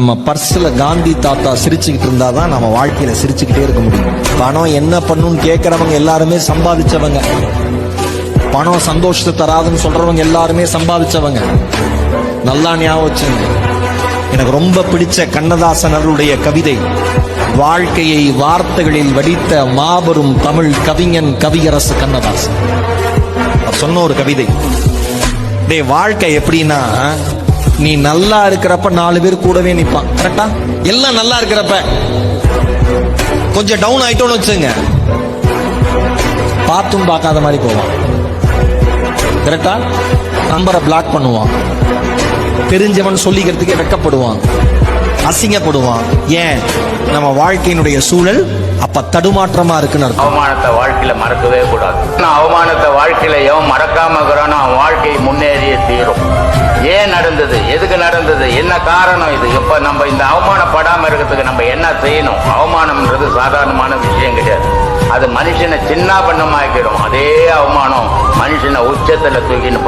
நம்ம பர்ஸ்ல காந்தி தாத்தா சிரிச்சுக்கிட்டு இருந்தாதான் நம்ம வாழ்க்கையில சிரிச்சுக்கிட்டே இருக்க முடியும். பணம் என்ன பண்ணுன்னு கேட்கறவங்க எல்லாருமே சம்பாதிச்சவங்க. பணம் சந்தோஷத்தை தராதுன்னு சொல்றவங்க எல்லாருமே சம்பாதிச்சவங்க. நல்லா ஞாபகம் வச்சுங்க எனக்கு ரொம்ப பிடிச்ச கண்ணதாசன் அவருடைய கவிதை வாழ்க்கையை வார்த்தைகளில் வடித்த மாபெரும் தமிழ் கவிஞன் கவியரசு கண்ணதாசன். சொன்ன ஒரு கவிதை. டே வாழ்க்கை எப்படின்னா நீ நல்லா இருக்கிறப்ப நாலு பேர் கூடவே நிப்பான். கரெக்டா எல்லாம் நல்லா இருக்கிறப்ப. கொஞ்சம் டவுன் ஆயிட்டோம்னு வச்சுங்க பார்த்தும் பார்க்காத மாதிரி போவான். கரெக்டா நம்பரை பிளாக் பண்ணுவான். தெரிஞ்சவன் சொல்லிக்கிறதுக்கே வெக்கப்படுவான். அசிங்கப்படுவான். ஏன்? நம்ம வாழ்க்கையினுடைய சூழல் அப்ப தடுமாற்றமா இருக்குன்னு அர்த்தம். அவமானத்தை வாழ்க்கையில மறக்கவே கூடாது. நான் அவமானத்தை வாழ்க்கையில எவன் மறக்காம இருக்கிறானோ அவன் வாழ்க்கை முன்னேறிய தீரும். ஏன் நடந்தது? எதுக்கு நடந்தது? என்ன காரணம் இது? இப்ப நம்ம இந்த அவமானப்படாம இருக்கிறதுக்கு நம்ம என்ன செய்யணும்? அவமானம்ன்றது சாதாரணமான விஷயம் கிடையாது. அது மனுஷனை சின்ன பண்ணமாக்கிடும் அதே அவமானம் மனுஷனை உச்சத்துல தூக்கின்னு